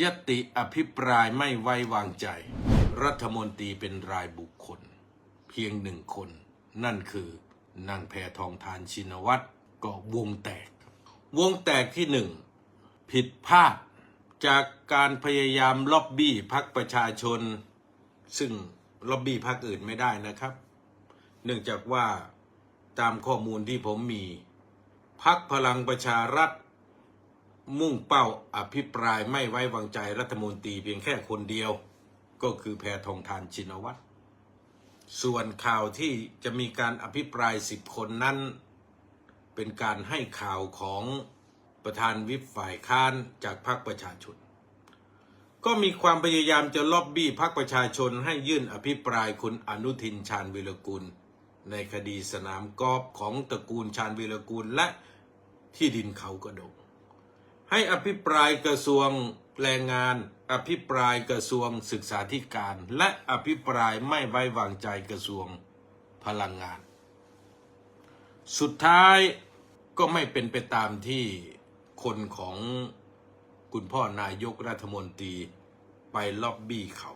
ยติอภิปรายไม่ไว้วางใจ รัฐมนตรีเป็นรายบุคคล เพียงหนึ่งคน นั่นคือนางแพทองทานชินวัตรก็วงแตก วงแตกที่หนึ่งผิดพลาดจากการพยายามล็อบบี้พักประชาชน ซึ่งล็อบบี้พักอื่นไม่ได้นะครับ เนื่องจากว่าตามข้อมูลที่ผมมีพักพลังประชารัฐ มุ่งเป้าอภิปรายไม่ไว้วางใจรัฐมนตรีเพียงแค่คนเดียว ก็คือแพทองทานชินวัตรส่วนข่าวที่จะมีการอภิปรายสิบคนนั้น เป็นการให้ข่าวของประธานวิปฝ่ายค้านจากพรรคประชาชน ก็มีความพยายามจะล็อบบี้พรรคประชาชนให้ยื่นอภิปรายคุณอนุทินชาญวิรกุล ในคดีสนามกอล์ฟของตระกูลชาญวิรกุลและที่ดินเขากระดก ให้อภิปรายกระทรวงแรงงาน อภิปรายกระทรวงศึกษาธิการ และอภิปรายไม่ไว้วางใจกระทรวงพลังงาน สุดท้ายก็ไม่เป็นไปตามที่คนของคุณพ่อนายกรัฐมนตรีไปล็อบบี้เขา